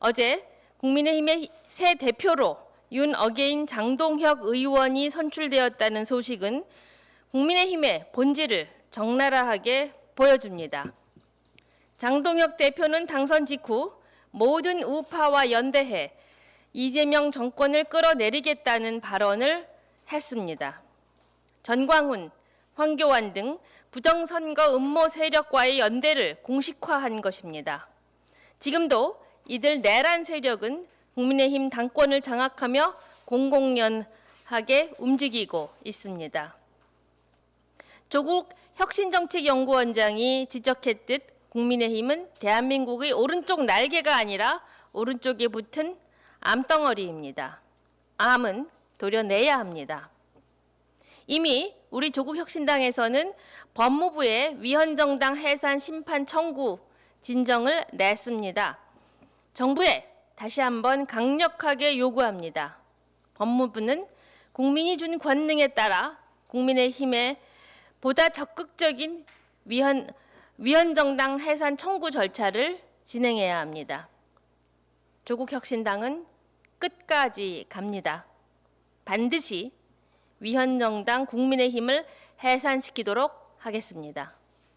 어제 국민의힘의 새 대표로 윤 어게인 장동혁 의원이 선출되었다는 소식은 국민의힘의 본질을 적나라하게 보여줍니다. 장동혁 대표는 당선 직후 모든 우파와 연대해 이재명 정권을 끌어내리겠다는 발언을 했습니다. 전광훈, 황교안 등 부정선거 음모 세력과의 연대를 공식화한 것입니다. 지금도 이들 내란 세력은 국민의힘 당권을 장악하며 공공연하게 움직이고 있습니다. 조국 혁신정책연구원장이 지적했듯 국민의힘은 대한민국의 오른쪽 날개가 아니라 오른쪽에 붙은 암덩어리입니다. 암은 도려내야 합니다. 이미 우리 조국 혁신당에서는 법무부에 위헌정당 해산 심판 청구 진정을 냈습니다. 정부에 다시 한번 강력하게 요구합니다. 법무부는 국민이 준 권능에 따라 국민의 힘에 보다 적극적인 위헌, 위헌정당 해산 청구 절차를 진행해야 합니다. 조국 혁신당은 끝까지 갑니다. 반드시 위헌정당 국민의 힘을 해산시키도록 하겠습니다.